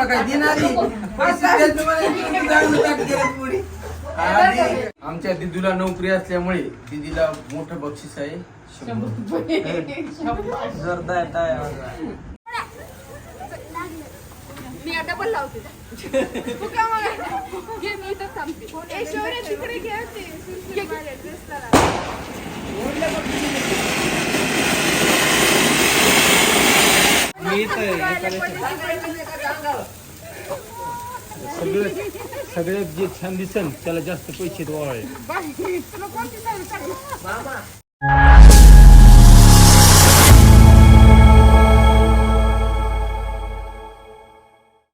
तुम्हाला काय देणारी पैसे द्या तुम्हाला तुम्ही चांगलं ताट केलं पुढे. आणि आमच्या दिदूला नोकरी असल्यामुळे दिदीला मोठं बक्षीस आहे शंभर. जोरदार टाळ्या वाजवा. मी आता पण लावते. तू का मग घे मी इथं थांबते. तिकडे घे ते ड्रेसला लाव. मी सगळे सगळ्यात जे छान दिसन त्याला जास्त पैसे द्यावे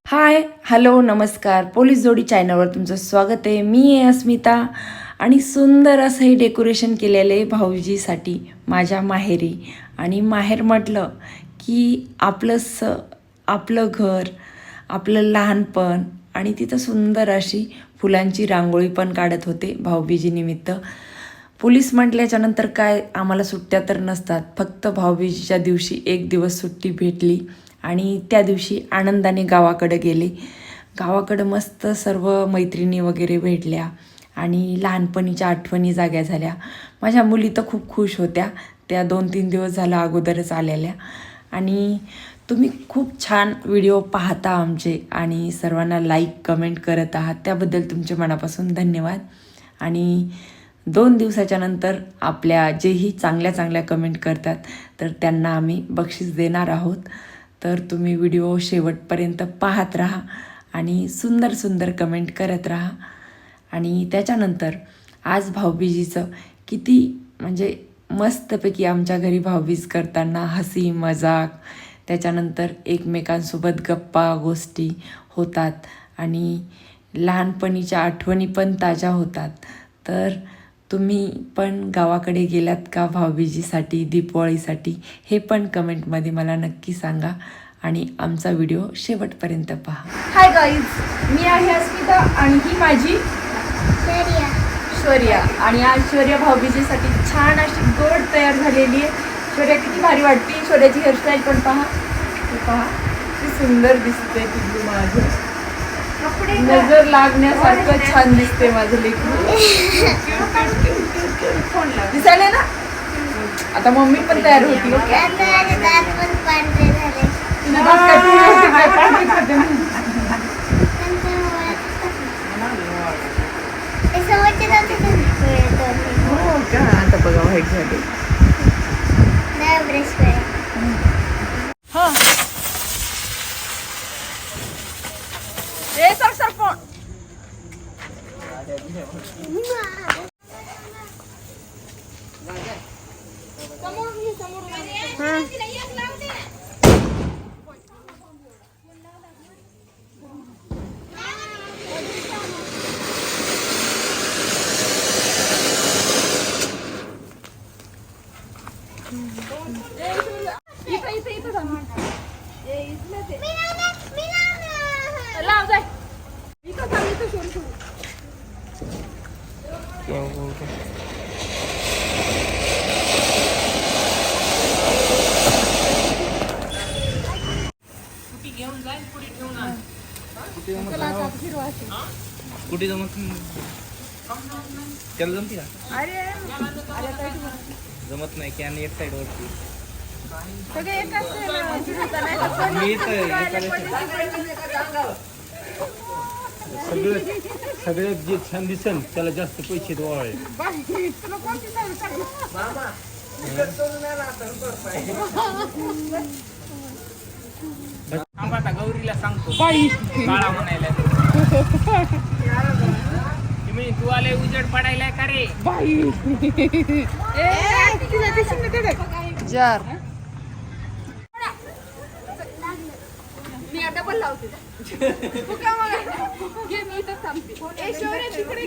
हाय हॅलो नमस्कार. पोलीस जोडी चॅनलवर तुमचं स्वागत आहे. मी आहे अस्मिता आणि सुंदर असं हे डेकोरेशन केलेलं आहे भाऊजीसाठी माझ्या माहेरी. आणि माहेर म्हटलं की आपलं स आपलं घर आपलं लहानपण आणि तिथं सुंदर अशी फुलांची रांगोळी पण काढत होते भाऊबीजीनिमित्त पोलीस म्हटल्याच्या नंतर काय आम्हाला सुट्ट्या तर नसतात. फक्त भाऊबीजीच्या दिवशी एक दिवस सुट्टी भेटली आणि त्या दिवशी आनंदाने गावाकडे गेले. गावाकडं मस्त सर्व मैत्रिणी वगैरे भेटल्या आणि लहानपणीच्या आठवणी जाग्या झाल्या. माझ्या मुली तर खूप खुश होत्या. त्या दोन तीन दिवस झाला अगोदरच आलेल्या. आणि तुम्ही खूप छान व्हिडिओ पाहता आमचे आणि सर्वांना लाईक कमेंट करत आहात. त्याबद्दल तुमचे मनापासून धन्यवाद. आणि दोन दिवसाच्या नंतर आपल्या जेही चांगल्या चांगल्या कमेंट करतात तर त्यांना आम्ही बक्षीस देणार आहोत. तर तुम्ही व्हिडिओ शेवटपर्यंत पाहत राहा आणि सुंदर सुंदर कमेंट करत राहा. आणि त्याच्यानंतर आज भाऊबीजीचं किती म्हणजे मस्तपैकी आमच्या घरी भाऊबीज करताना हसी मजाक त्याच्यानंतर एकमेकांसोबत गप्पा गोष्टी होतात आणि लहानपणीच्या आठवणी पण ताज्या होतात. तर तुम्ही पण गावाकडे गेलात का भाऊबीजीसाठी दीपावळीसाठी? हे पण कमेंटमध्ये मला नक्की सांगा आणि आमचा व्हिडिओ शेवटपर्यंत पहा. हाय गाईज मी आहे अस्मिता आणि ही माझी शौर्या आणि शौर्य भाऊबीजेसाठी छान अशी गोड तयार झालेली आहे. शौर्या किती भारी वाटते. शौर्याची हेअरस्टाईल पण पहा. हे पहा. किती सुंदर दिसते तुझी माझं. नजर लागण्यासारखं छान दिसते माझं लेकरू. दिसायला ना? आता मम्मी पण तयार होती ओके तिला दात काढून व्यवस्थित काय पांढरे करते ना. हो का आता बघा व्हाईट झाली हा ए सर सर फोन इथं इथं इथं थांब. ए, इथलं ते. लाव जाय इथं थांब इथं सोड सोड चला आता फिरवा अशी. कुठे जमत त्याला जमते का? जमत नाही कॅन एक साईड वरती. सगळे का? सगळं सगळ्यात जे छान दिसन त्याला जास्त पैसे द्यावे? आता गौरीला सांगतो. बाई. काळा म्हणायला. तुम्ही तू आले उजेड पडायला का रे? बाई. जार. मी आता पण लावते. मी तिकडे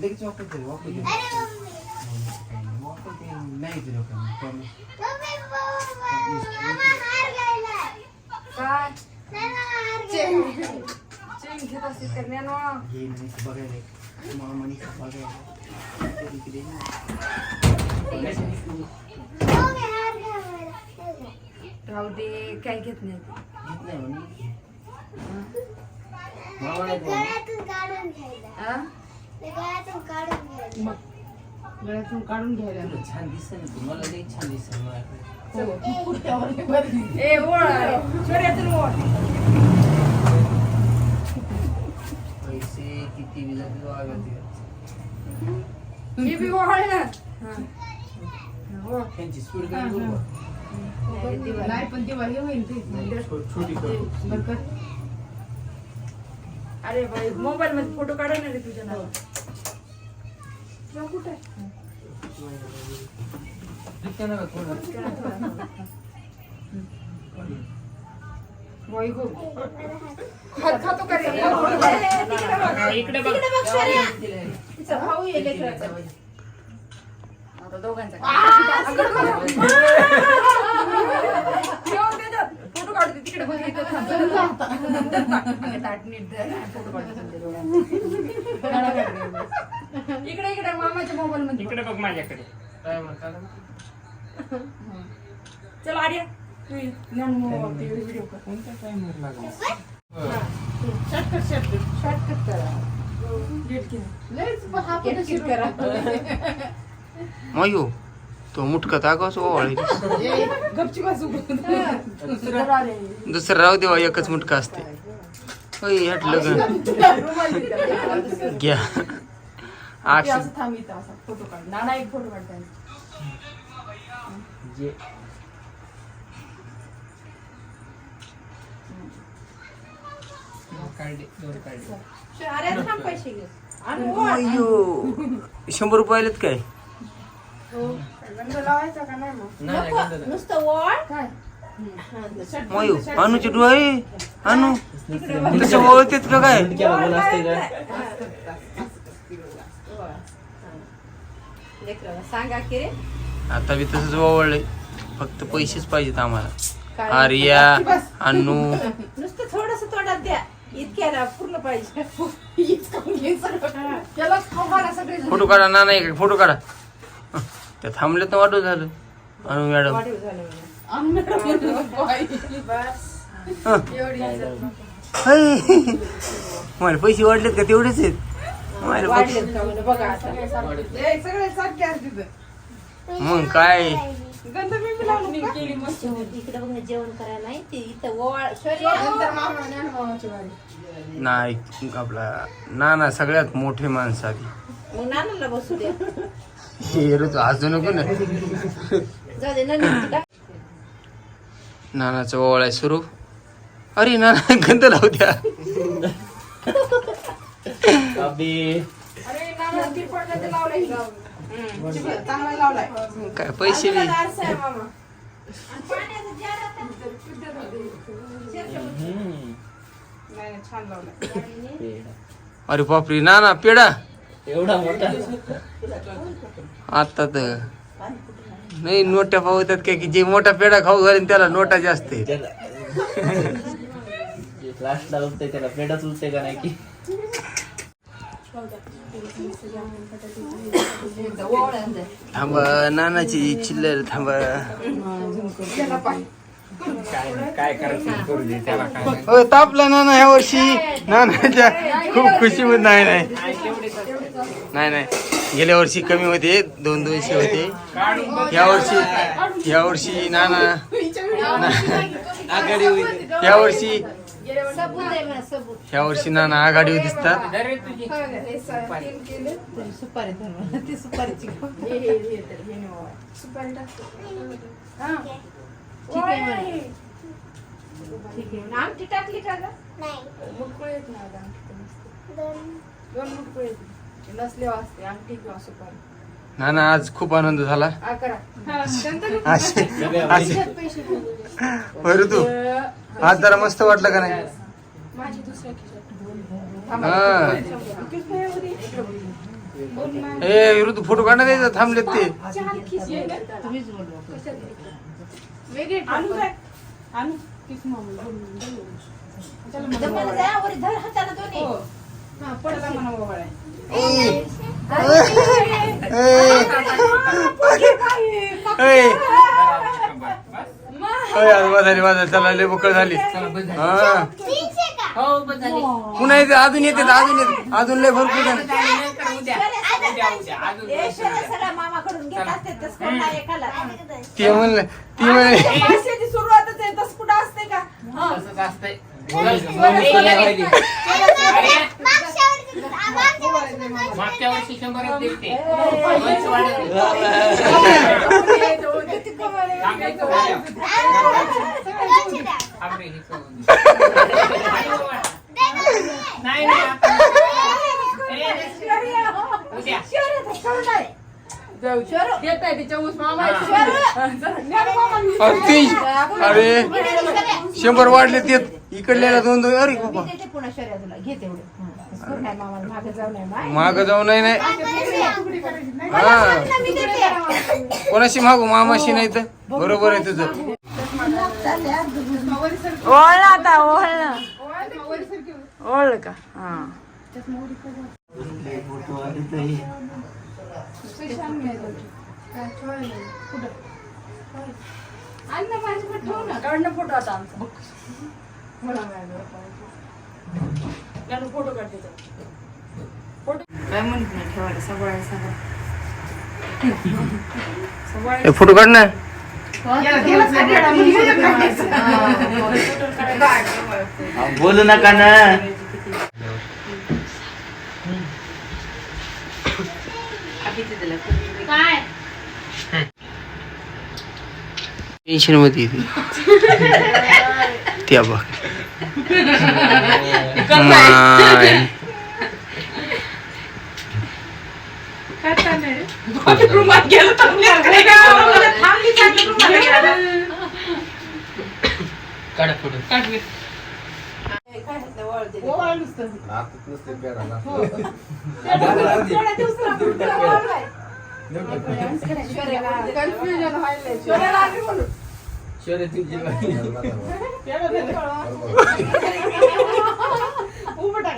लगेच वापरते रे, वापरते. नाही, दिलं काय चेन घेत असते तर बघायला. मामा नुसतं बघायला. राहू दे काय घेत नाही. हा? मग गळ्यातून काढून घ्यायला छान दिसत ना तू मला लई छान दिसत ए ओळ ओळ पैसे किती ते. मी बी ओळ ना हा. त्यांची स्पीड कमी करू का? नाही पण तेव्हा हे होईल ते. छो- छोटी करू. बरकत अरे बाई मोबाईल मध्ये फोटो काढा रे तुझ्या नाव कुठे? नका. इकडे बघ भाऊ. आता दोघांचा फोटो काढते तिकडे. इकडे इकडे मामाच्या मोबाईल मध्ये इकडे बघ माझ्याकडे काय? चल आर्या कोणता लागला शॉर्टकट करा करा मयो तो मुटका तागाच ओवाळी गपची बाजू जरा रे. दुसरं राहू देवा एकच मुटका असते होय ह्यात लग्न. घ्या काढ नाना एक फोटो काढताय जे अयो शंभर रुपयालेत काय? हो. गंध लावायचा का नाही मग? नुसतं वळ. काय? मयो अनुचे डोळे अनु. तसे ओळखतेत का काय? लेकराला सांगा की रे आता बी तसंच ओवळलंय. फक्त पैसेच पाहिजेत आम्हाला? आर्या अनु. नुसतं थोडस तोंडात द्या. इतक्याला पूर्ण पाहिजे त्याला खाऊ घाला सगळे जण. फोटो काढा ना नाही फोटो काढा त्या थांबले तर वाटू झालं अनु मॅडम वाढीव झालं म्हणे. हं. एवढी इज्जत नको. है. मला पैसे वाढलेत का तेवढेच आहेत मला बघ. वाढलेत का म्हणे बघा आता सगळे सारखे. ए, सगळे सारखे आहेत तिथं. मग काय गंध मी बी लावली का? इकडे बघ ना जेवण करायला नाही ते इथं ओवाळ नंतर मामा ज्ञान मामाची वारी. नाही आपला ना ना सगळ्यात मोठे माणसं आधी मग नानाला बसू द्या. हे रे तू हसू नको ना. जाऊ दे नंतर टाक. नानाचं ओवाळाय सुरू. अरे नाना गंध लावू द्या. अरे नाना तिरपडला ते काय पैसे बी. अरे बापरे नाना पेडा एवढा मोठा? आता तर. नाही नोट्या पावतात काय की जे मोठा पेढा खाऊ घालेन त्याला नोटा जास्त त्याला पेडाच उठते का नाही की? थांबा नानाची चिल्लर थांबा. काय करायचं हो तापला नाना ह्या वर्षी. नानाच्या खूप खुशी होत. नाही नाही. नाही नाही. गेल्या वर्षी कमी होते. दोन दोनशे होते. या वर्षी या वर्षी नाना या वर्षी सबूत आहे म्हणा सबूत. ह्या वर्षी नाना आघाडीवर दिसतात. तरी सुपारी ती सुपारीची. सुपारी टाकतो. ठीक आहे. म्हणा ठीक आहे. म्हणा. आमटी टाकली का ग? मुटकुळे येत ना आता आमटी दोन. मुटकुळे येत नसले वाजते अंगठी किंवा सुपारी. नाना आज खूप आनंद झाला. असे असे. बरं तू आज जरा मस्त वाटलं का नाही? हा. ए ऋतू फोटो काढण्यात द्यायचा थांबलेत ते. हा वाजाली वाजाली चला लय झाली. हा. पुन्हा येते अजून येते अजून येते अजून लय भरपूर असते. ती म्हणलं ती म्हणे भाषेची सुरुवातच आहे तसं कुठं असते का? मागच्या वर्षी शंभर दिसते नाही उद्या देत आहे तिच्या ऊस मामा अरे अरे शंभर वाढले ते. इकडल्याला दोन दोन अरे बाबा. पुन्हा शर्या तुला घे मागे जाऊ नये माय. माग जाऊ नाही नाही हा. कोणाशी मागू मामाशी नाही तर बरोबर आहे तुझं ओळ आता ओळ ना ओळ का हा फोटो आता आमचा फोटो काढते फोटो काय म्हणत नाही ठेवायला सगळ्या सगळं. फोटो काढ ना. बोलू नका ना. टेन्शनमध्ये येते त्या बघ. काढा फोटो कन्फ्युजन व्हायला शोधायला आली म्हणून उभं टाका आता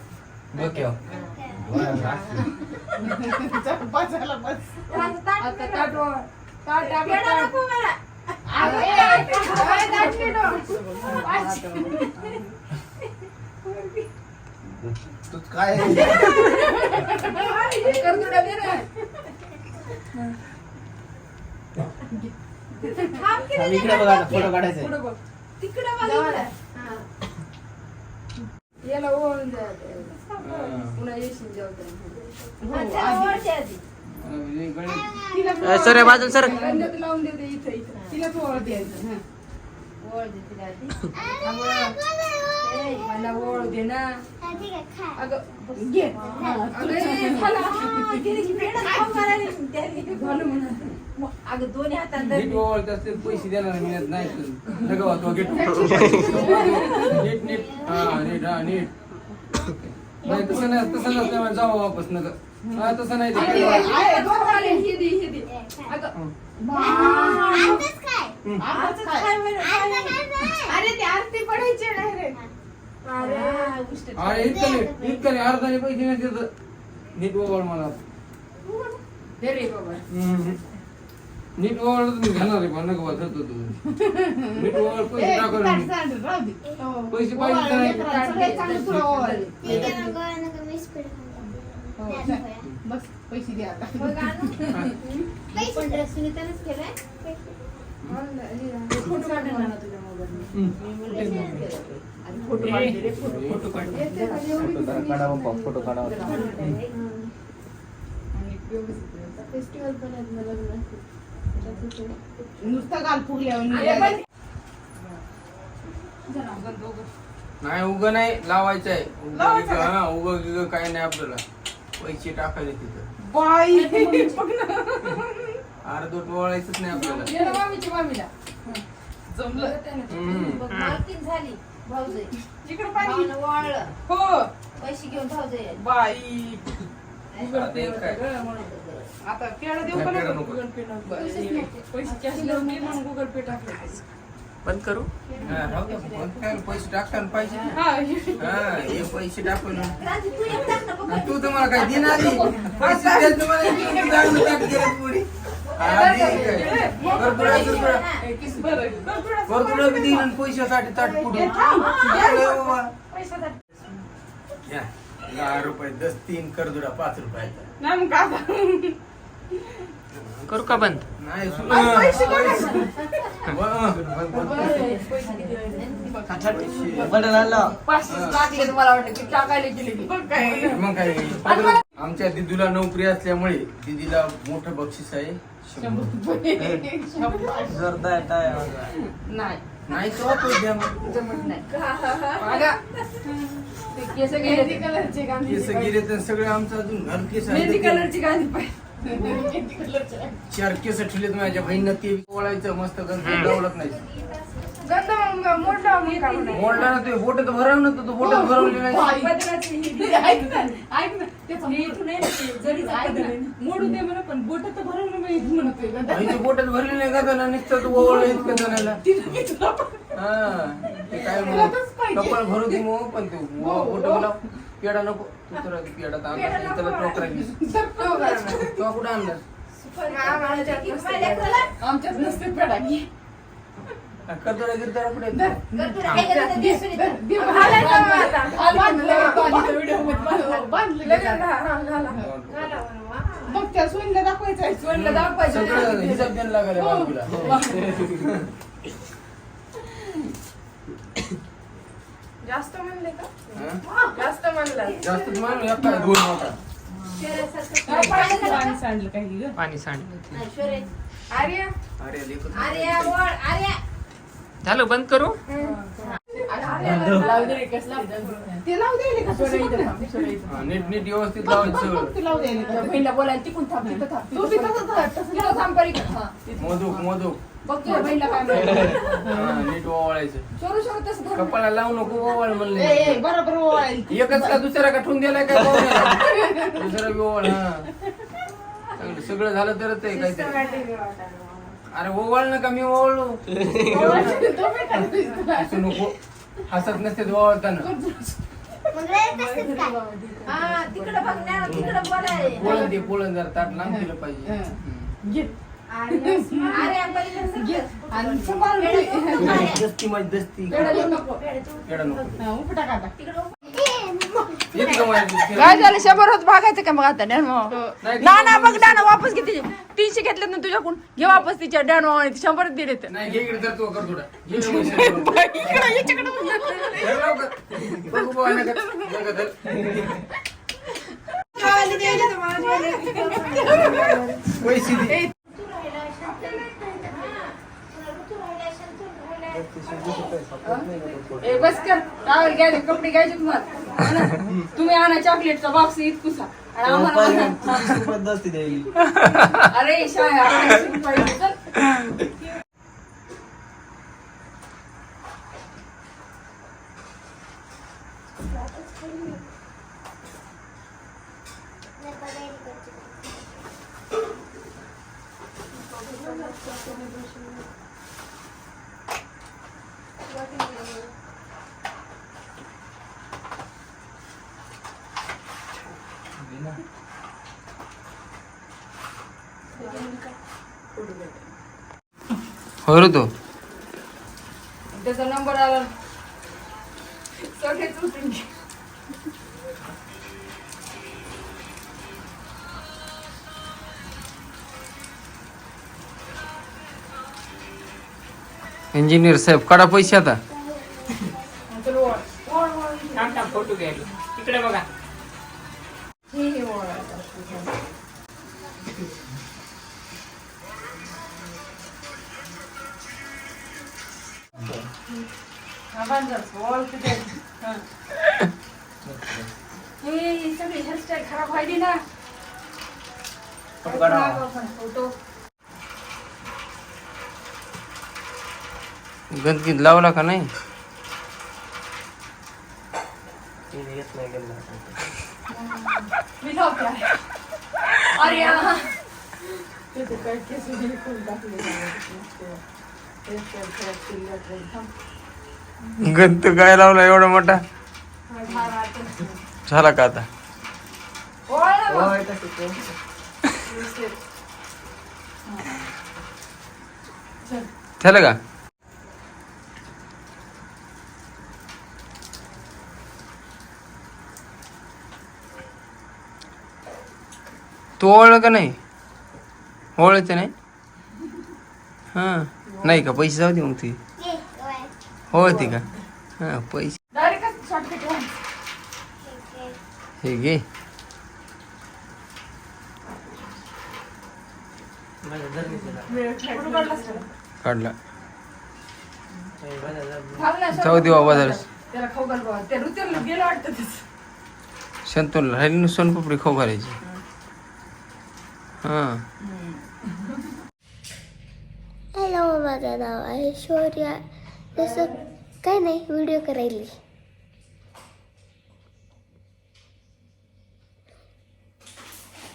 काय हे इकडे बघा फोटो काढायचा. तिकडं बघ. याला ओळून द्या पुन्हा येशील जेवताना. सर बाजू सर लावून देते इथं इथं तिला ओळ द्यायचं हा. दे तिला आधी. मला ओळ दे ना अगं घे अगं, खाला. अगं दोन्ही हातात असते पैसे देणार मिळत नाही नीट नीट हा नीट हा नीट नाही तसं नाही तसं नसतं जाऊ वापस नका हा तसं नाही ते. हे हे दे. अगं, आताच आताच काय काय? काय? अरे ती आरती पडायची नाही रे अरे इतकं नाही इतकं नाही अर्धाने पैसे नाही देत. नीट ओवळ मला. दे रे बाबा. हम्म. नीट तुम्ही घेणार आहे पण नका वाजत तू नीट ओवळ पैसे पाहिजे का नाही? बस पैसे द्या आता. पण ड्रेस सुनीतानेच केलाय फोटो काढ ना तुझ्या मोबाईल फोटो फोटो फोटो काढा फोटो काढा. फेस्टिवल पण आहेत लग्नाचे. नुसतं गाल फुगल्यावर अरे पण नाही उग नाही लावायचं आहे उग हा उग गिग काय नाही आपल्याला. पैसे टाकायचे तिथं. बाई. अर्धवट वळायचंच नाही आपल्याला. मामीला. जमलं. हम्म. झाली भाऊजे जिकडे पाणी भावानं वाळलं. हो. पैसे घेऊन भाऊजे बाई? आता पेढा देऊ का नको? गुगल पे नको. पैसे कॅश लावून दे म्हणून गुगल पे टाकले बंद करू हा, राहू द्या. पण काय पैसे टाकताना पाहिजे ना. हा हे- हा हे पैसे टाकून राजी तू एक टाक ना बघ. तू तुम्हाला काय देणार नाही? पैसे द्याल तुम्हाला पुढे. हा, दे. हे किस बरं. कर थोडं. देईन आणि पैशासाठी ताट पुढे बाबा. या, दहा रुपये दस तीन करदुडा पाच रुपयाचा नाही मग आता. करू का बंद? आमच्या दिदूला नोकरी असल्यामुळे दिदीला मोठं बक्षीस आहे. नाही. केस गेले. सगळे आमचं अजून घर केस मेहंदी आहे कलरची गांधी पाहिजे. चार केस ठेवलेत माझ्या बहिणीनं ते ओळायचं मस्त गंध दवडत नाही गंध मग काय? मोडला ना ते बोटत भरव ना तू बोटत भरवली नाही. ऐक ना, ऐक ना. त्याचं मोठं नाही ना ते, जरीचं पदर आहे ना. मोडू दे म्हणा पण बोट तर भरवलं मी म्हणतोय गंध. भरली नाही का त्याला नुसतं तू ओवळ इतकं जणाला. तिला मी तुला पण- हा ते काय तुलाच पाहिजे. कपाळ भरू दे मग पण ते बोट मला पेडा नको. आणला त्याला टोकरा तो कुठं आणला? आमच्यात नसते कुठे मग. हो. त्या सोनीला दाखवायचं. सोनीला दाखवायचं. सगळं हिसाब द्यायला लागले बाजूला जास्त म्हणले हा? जास्त एक काय दोन पाणी? सांडलं काही ग पाणी सांड नाही, शर्यत. आर्या अरे लेकरं. आर्या, वळ, आर्या. झालं बंद करू लावू दे रे, कसं लावू दे? ते लावू दे का सोडा इथं थांब, सोडा इथं. हा, नीट नीट व्यवस्थित लावायचं बघ, सगळं ते लावू दे रे. त्या बहिणीला बोलायला तिकून थांब तिथं थांब तू बी तसंच राह, तसंच तिथं थांब परी हा. मोदूक मोदूक बघ तुझ्या बहिणीला काय म्हणते. हा, नीट ओवाळायचं शोरू शोरू तसं धर. कपाळा लावू नको ओवाळ ए, म्हणले ए, बरोबर ओवाळेल. एकच का दुसरा का ठेवून दिलाय काय पाहुण्याला? दुसरा बी ओवाळ हा चांगलं सगळं झालं तरच आहे काहीतरी अरे ओवाळ नका मी ओवाळलो ओवाळशील, तो. असं नको हसत नसते ओवाळताना हा तिकडं बघ ना तिकडं बोलाय पोळण ते पोळण जर ताट लांब केलं पाहिजे हं. घे. आणि. दस्ती माझी दस्ती हा, काय झालं? शंभर होत भागायचं का मग आता? डॅनमो नाही, ना ना बघ ना वापस घे तिचे तीनशे घेतले ना तुझ्याकडून. घे वापस तिच्या डॅनमो शंभर दिले तर नाही घे इकडे तर तू कर थोडा. घे ना पैसे. धर लवकर. बघू बुवा, नका. नका धर. पैसे दे तू राहिला शांत हा. तू राहिला शांत राहिला. ए, बस कर. टावेल घ्यायचे कपडे घ्यायचे तुम्हाला? तुम्ही आणा चॉकलेटचा बॉक्स इतकुसा आणि आम्हाला अरे शाळा हो रे तो त्याचा नंबर आला सगळेच उठून घे. इंजिनियर साहेब काढा पैसे आता. फोटो घ्यायला. तिकडे बघा. खराब केली आहे. थांब. गंत काय लावला एवढा मोठा? झाला का आता. झालं का? तू ओळख का नाही? ओळखते नाही? हां. नाही का? पैसे जाऊ दे मग ती. ओळखते का? हां पैसे. हे घे? काढला. जाऊ दे बाबा जरा. संतोला राहिली सोनपापडी खाऊ घालायची. हॅलो माझं नाव आहे शौर्या. जसं काय नाही व्हिडिओ करायली.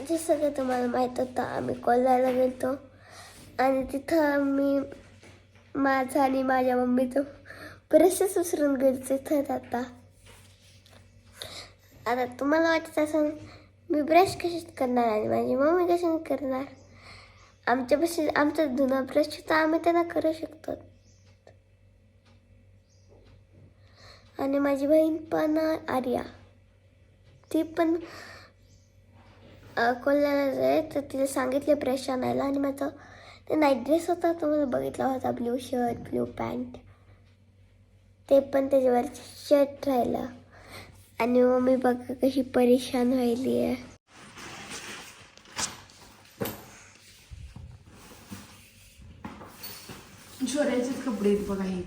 जसं की तुम्हाला माहीत होतं आम्ही कोल्हायला गेलो आणि तिथं आम्ही माझं आणि माझ्या मम्मीचं बरेचसेच विसरून गेलो तिथं आता. आता तुम्हाला वाटत असं मी ब्रश कशात करणार आणि माझी मम्मी कशाने करणार? आमच्यापाशी आमचं जुना ब्रश तर आम्ही त्यांना करू शकतो. आणि माझी बहीण पण आर्या. ती पण कोल्ह्याला कोल्हाला आहे तर तिला सांगितले ब्रश आणायला. आणि माझा ते नाईट ड्रेस होता तो मला बघितला होता ब्ल्यू शर्ट ब्ल्यू पॅन्ट ते पण त्याच्यावर शर्ट राहिलं. आणि मम्मी बघा कशी परेशान व्हायली आहे. शौर्याचेच कपडे आहेत बघा हे.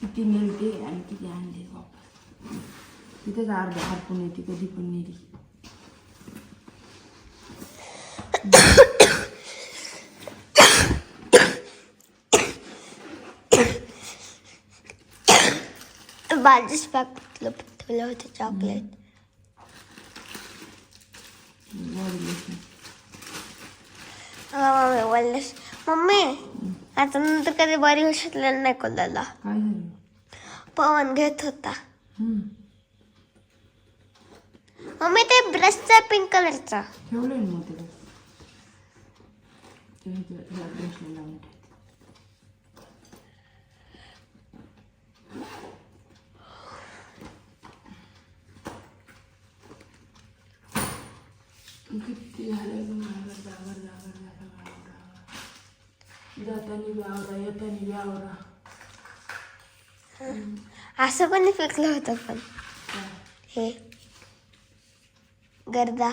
किती नेलते आणि किती आणले तिथेच हरपून येते कधी पण नेली. बाजूच पॅक ठेवलं होतं चॉकलेट बोललेस मम्मी आता नंतर कधी बरी होऊ शकलेलं नाही काय झालं? पवन घेत होता. मम्मी ते ब्रशचा पिंक कलरचा ठेवलंय ना मग तिला ते इथं ह्या ब्रशला लावून ठेव. किती झालं? जागर जागर जागर जातानी येतानी असं पण फेकलं होतं पण. हे. गर्दा.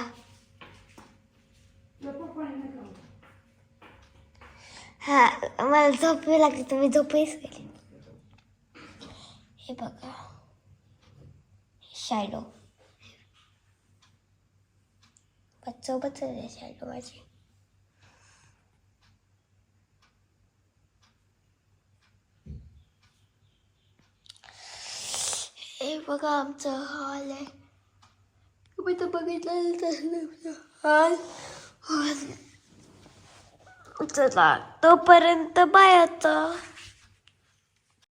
हा मला झोप येऊ लागली तुम्ही झोपहीच गेली हे बघा. शॅडो सोबतच आहे शॅडो माझी हे बघा आमचं हॉल आहे तुम्ही तर बघितलं तसं हॉल हॉल चला तोपर्यंत बाय आता